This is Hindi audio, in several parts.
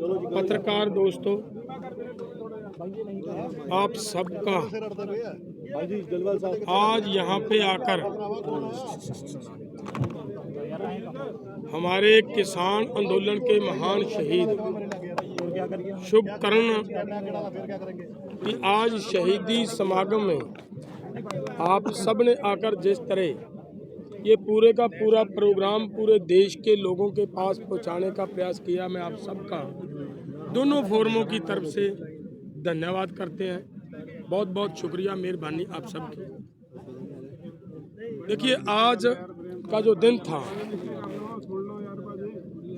पत्रकार दोस्तों आप सबका आज यहाँ पे आकर हमारे किसान आंदोलन के महान शहीद शुभ कर्ण की आज शहीदी समागम में आप सबने आकर जिस तरह ये पूरे का पूरा प्रोग्राम पूरे देश के लोगों के पास पहुँचाने का प्रयास किया मैं आप सबका दोनों फोरमों की तरफ़ से धन्यवाद करते हैं। बहुत बहुत शुक्रिया, मेहरबानी आप सबकी। देखिए, आज का जो दिन था,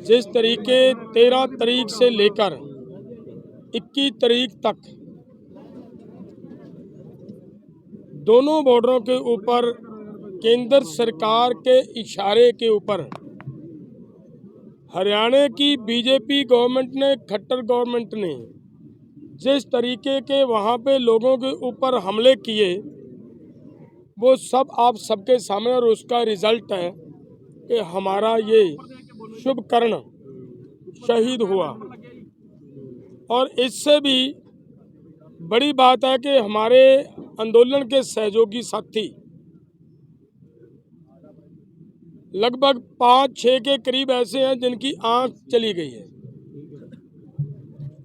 जिस तरीके तेरह तारीख से लेकर इक्कीस तारीख तक दोनों बॉर्डरों के ऊपर, केंद्र सरकार के इशारे के ऊपर हरियाणा की बीजेपी गवर्नमेंट ने, खट्टर गवर्नमेंट ने, जिस तरीके के वहाँ पे लोगों के ऊपर हमले किए, वो सब आप सबके सामने और उसका रिज़ल्ट है कि हमारा ये शुभ कर्ण शहीद हुआ। और इससे भी बड़ी बात है कि हमारे आंदोलन के सहयोगी साथी लगभग पाँच छः के करीब ऐसे हैं जिनकी आँख चली गई है।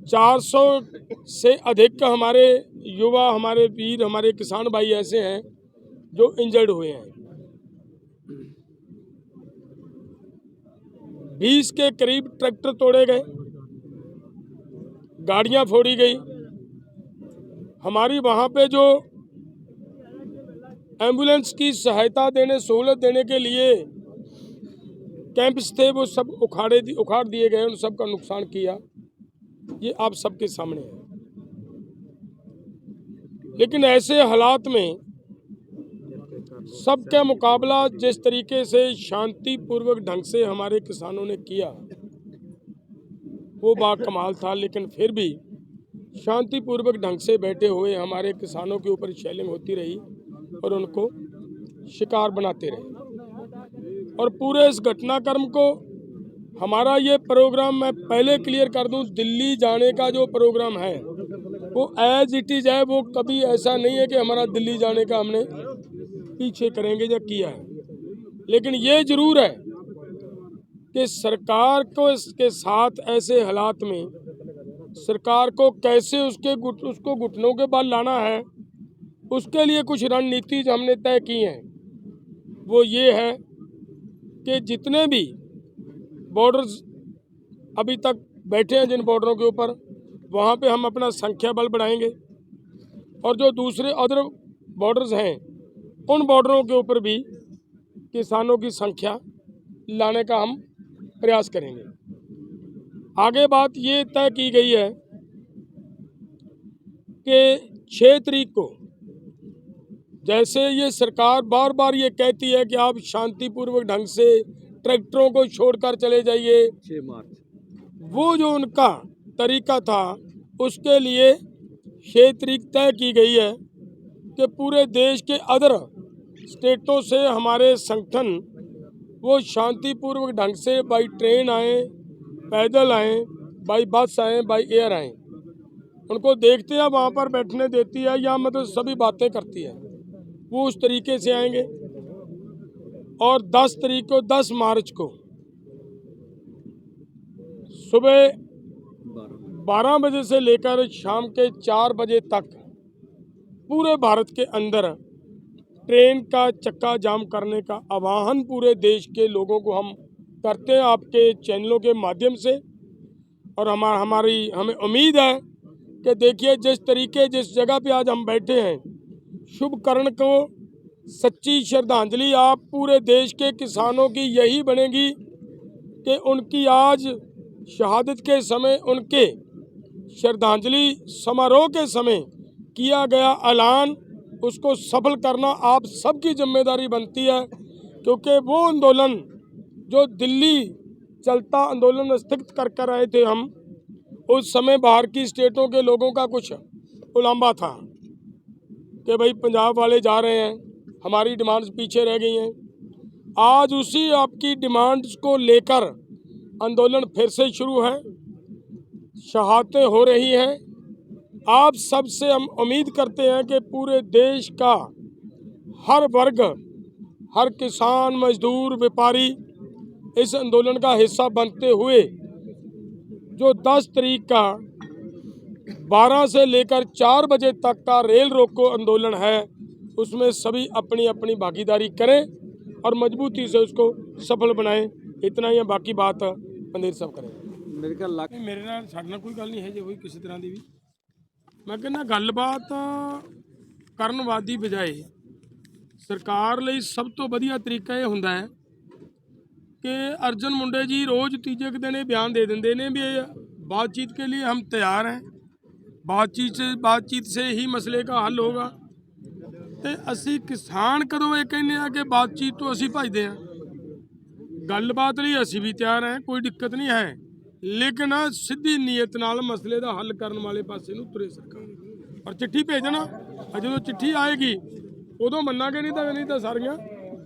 400 से अधिक का हमारे युवा, हमारे वीर, हमारे किसान भाई ऐसे हैं जो इंजर्ड हुए हैं। बीस के करीब ट्रैक्टर तोड़े गए, गाड़ियाँ फोड़ी गई। हमारी वहाँ पे जो एंबुलेंस की सहायता देने, सहूलत देने के लिए कैंप्स थे, वो सब उखाड़े उखाड़ दिए गए उन सब का नुकसान किया। ये आप सबके सामने है। लेकिन ऐसे हालात में सबका मुकाबला जिस तरीके से शांतिपूर्वक ढंग से हमारे किसानों ने किया, वो बाकमाल था, लेकिन फिर भी शांतिपूर्वक ढंग से बैठे हुए हमारे किसानों के ऊपर शैलिंग होती रही और उनको शिकार बनाते रहे। और पूरे इस घटनाक्रम को हमारा ये प्रोग्राम मैं पहले क्लियर कर दूँ, दिल्ली जाने का जो प्रोग्राम है, वो एज इट इज़ है, वो कभी ऐसा नहीं है कि हमारा दिल्ली जाने का हमने पीछे करेंगे या किया है। लेकिन ये ज़रूर है कि सरकार को इसके साथ ऐसे हालात में, सरकार को कैसे उसके गुट, उसको घुटनों के बल लाना है, उसके लिए कुछ रणनीति हमने तय की हैं, वो ये है कि जितने भी बॉर्डर्स अभी तक बैठे हैं जिन बॉर्डरों के ऊपर, वहाँ पे हम अपना संख्या बल बढ़ाएँगे। और जो दूसरे अदर बॉर्डर्स हैं, उन बॉर्डरों के ऊपर भी किसानों की संख्या लाने का हम प्रयास करेंगे। आगे बात ये तय की गई है कि छः तरीक को जैसे ये सरकार बार बार ये कहती है कि आप शांतिपूर्वक ढंग से ट्रैक्टरों को छोड़कर चले जाइए। छः मार्च। वो जो उनका तरीका था उसके लिए छः तारीख तय की गई है कि पूरे देश के अदर स्टेटों से हमारे संगठन वो शांतिपूर्वक ढंग से बाई ट्रेन आए पैदल आए बाई बस आए बाई एयर आए। उनको देखते हैं वहाँ पर बैठने देती है या मतलब सभी बातें करती है। वो उस तरीके से आएँगे। और 10 तारीख को 10 मार्च को सुबह बारह 12 बजे से लेकर शाम के 4 बजे तक पूरे भारत के अंदर ट्रेन का चक्का जाम करने का आह्वान पूरे देश के लोगों को हम करते हैं आपके चैनलों के माध्यम से। और हमारा, हमारी, हमें उम्मीद है कि देखिए जिस तरीके, जिस जगह पे आज हम बैठे हैं शुभ कर्ण को। सच्ची श्रद्धांजलि आप पूरे देश के किसानों की यही बनेगी कि उनकी आज शहादत के समय, उनके श्रद्धांजलि समारोह के समय किया गया ऐलान, उसको सफल करना आप सबकी ज़िम्मेदारी बनती है, क्योंकि वो आंदोलन जो दिल्ली चलता आंदोलन स्थगित कर कर रहे थे हम, उस समय बाहर की स्टेटों के लोगों का कुछ उलाम्बा था। कि भाई पंजाब वाले जा रहे हैं, हमारी डिमांड्स पीछे रह गई हैं। आज उसी आपकी डिमांड्स को लेकर आंदोलन फिर से शुरू है, शहादतें हो रही हैं। आप सबसे हम उम्मीद करते हैं कि पूरे देश का हर वर्ग, हर किसान, मजदूर, व्यापारी इस आंदोलन का हिस्सा बनते हुए जो 10 तारीख का 12 से लेकर 4 बजे तक का रेल रोको आंदोलन है उसमें सभी अपनी अपनी भागीदारी करें और मजबूती से उसको सफल बनाएं इतना ही है, बाकी बात मंदिर सब करें ਮੇਰੇ ਖਿਆਲ ਲੱਖ ਨਹੀਂ ਮੇਰੇ ਨਾਲ ਸਾਡੇ ਨਾਲ ਕੋਈ ਗੱਲ ਨਹੀਂ ਹੈ ਜੇ ਕੋਈ ਕਿਸੇ ਤਰ੍ਹਾਂ ਦੀ ਵੀ ਮੈਂ ਕਹਿੰਦਾ ਗੱਲਬਾਤ ਕਰਨ ਵਾਦੀ ਬਜਾਏ ਸਰਕਾਰ ਲਈ ਸਭ ਤੋਂ ਵਧੀਆ ਤਰੀਕਾ ਇਹ ਹੁੰਦਾ ਹੈ ਕਿ ਅਰਜਨ ਮੁੰਡੇ ਜੀ ਰੋਜ਼ ਤੀਜੇ ਕੁ ਦਿਨ ਇਹ ਬਿਆਨ ਦੇ ਦਿੰਦੇ ਨੇ ਵੀ ਇਹ बातचीत के लिए हम तैयार हैं बातचीत से बातचीत से ही मसले का हल होगा ਤੇ ਅਸੀਂ ਕਿਸਾਨ ਕਦੋਂ ਇਹ ਕਹਿੰਦੇ ਆ ਕਿ ਬਾਤਚੀਤ ਤੋਂ ਅਸੀਂ ਭਜਦੇ ਆ ਗੱਲਬਾਤ ਲਈ ਅਸੀਂ ਵੀ ਤਿਆਰ ਹਾਂ ਕੋਈ ਦਿੱਕਤ ਨਹੀਂ ਹੈ ਲੇਕਿਨ ਸਿੱਧੀ ਨੀਅਤ ਨਾਲ ਮਸਲੇ ਦਾ ਹੱਲ ਕਰਨ ਵਾਲੇ ਪਾਸੇ ਨੂੰ ਤੁਰੇ ਸਰਕਾਰ ਔਰ ਚਿੱਠੀ ਭੇਜਣਾ ਆ ਜਦੋਂ ਚਿੱਠੀ ਆਏਗੀ ਉਦੋਂ ਮੰਨਾਂਗੇ ਨਹੀਂ ਤਾਂ ਨਹੀਂ ਤਾਂ ਸਾਰੀਆਂ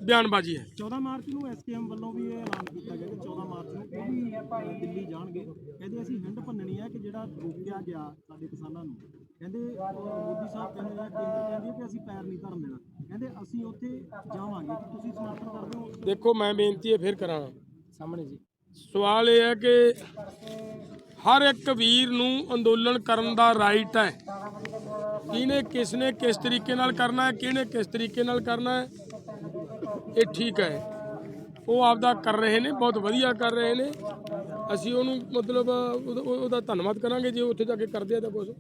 ਬਿਆਨਬਾਜ਼ੀ ਹੈ। 14 ਮਾਰਚ ਨੂੰ ਐਸਕੇਐਮ ਵੱਲੋਂ ਵੀ ਇਹ ਐਲਾਨ ਕੀਤਾ ਗਿਆ ਕਿ 14 ਮਾਰਚ ਨੂੰ ਉਹ ਵੀ ਦਿੱਲੀ ਜਾਣਗੇ। ਕਹਿੰਦੇ ਅਸੀਂ ਹਿੰਡ ਭੰਨਣੀ ਹੈ ਕਿ ਜਿਹੜਾ ਰੋਕਿਆ ਗਿਆ ਸਾਡੇ ਕਿਸਾਨਾਂ ਨੂੰ। ਕਹਿੰਦੇ ਮੋਦੀ ਸਾਹਿਬ ਕਹਿੰਦੇ ਆ ਕੇਂਦਰ ਕਹਿੰਦੀ ਹੈ ਕਿ ਅਸੀਂ ਪੈਰ ਨਹੀਂ ਧਰਨ ਦੇਣਾ। ਕਹਿੰਦੇ ਅਸੀਂ ਉੱਥੇ ਜਾਵਾਂਗੇ। ਕਿ ਤੁਸੀਂ ਸਮਰਥਨ ਕਰਦੇ ਹੋ? ਦੇਖੋ ਮੈਂ ਬੇਨਤੀ ਇਹ ਫਿਰ ਕਰਾਂ। ਸਾਹਮਣੇ ਜੀ। ਸਵਾਲ ਇਹ ਹੈ ਕਿ ਹਰ ਇੱਕ ਵੀਰ ਨੂੰ ਅੰਦੋਲਨ ਕਰਨ ਦਾ ਰਾਈਟ ਹੈ। ਕਿਹਨੇ ਕਿਸ ਨੇ ਕਿਸ ਤਰੀਕੇ ਨਾਲ ਕਰਨਾ ਹੈ ਕਿਹਨੇ ਕਿਸ ਤਰੀਕੇ ਨਾਲ ਕਰਨਾ ਹੈ? ਇਹ ਠੀਕ ਹੈ। ਉਹ ਆਪਦਾ ਕਰ ਰਹੇ ਨੇ ਬਹੁਤ ਵਧੀਆ ਕਰ ਰਹੇ ਨੇ। ਅਸੀਂ ਉਹਨੂੰ ਮਤਲਬ ਉਹਦਾ- ਉਹਦਾ ਧੰਨਵਾਦ ਕਰਾਂਗੇ ਜੇ ਉਹ ਉੱਥੇ ਜਾ ਕੇ ਕਰਦੇ ਆ ਤਾਂ ਕੁਝ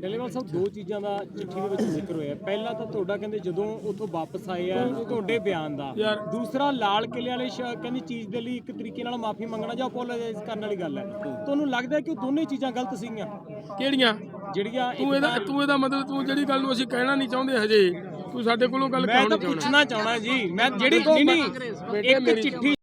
ਡੱਲੇਵਾਲ ਸਾਹਿਬ ਦੋ ਚੀਜ਼ਾਂ ਦਾ ਚਿੱਠੀ ਦੇ ਵਿੱਚ ਜ਼ਿਕਰ ਹੋਇਆ। ਪਹਿਲਾ ਤਾਂ ਤੁਹਾਡਾ ਕਹਿੰਦੇ ਜਦੋਂ ਉੱਥੋਂ ਵਾਪਸ ਆਏ ਆ ਤੁਹਾਡੇ ਬਿਆਨ ਦਾ। ਯਾਰ ਦੂਸਰਾ ਲਾਲ ਕਿਲੇ ਵਾਲੇ ਸ਼- ਕਹਿੰਦੀ ਚੀਜ਼ ਦੇ ਲਈ ਇੱਕ ਤਰੀਕੇ ਨਾਲ ਮਾਫੀ ਮੰਗਣਾ ਜਾਂ ਅਪੋਲੋਜਾਈਜ਼ ਕਰਨ ਵਾਲੀ ਗੱਲ ਹੈ। ਤੁਹਾਨੂੰ ਲੱਗਦਾ ਹੈ ਕਿ ਉਹ ਦੋਨੇ ਚੀਜ਼ਾਂ ਗਲਤ ਸੀਗੀਆਂ? ਕਿਹੜੀਆਂ? ਜਿਹੜੀਆਂ ਤੂੰ ਇਹਦਾ ਤੂੰ ਇਹਦਾ ਮਤਲਬ ਤੂੰ ਜਿਹੜੀ ਗੱਲ ਨੂੰ ਅਸੀਂ ਕਹਿਣਾ ਨਹੀਂ ਚਾਹੁੰਦੇ ਹਜੇ। ਤੂੰ ਸਾਡੇ ਕੋਲੋਂ ਗੱਲ ਮੈਂ ਕਰਾਉਣੀ ਤਾਂ ਚਾਹੁੰਦਾ। ਪੁੱਛਣਾ ਚਾਹਣਾ ਜੀ। ਮੈਂ ਜਿਹੜੀ ਨਹੀਂ ਇੱਕ ਚਿੱਠੀ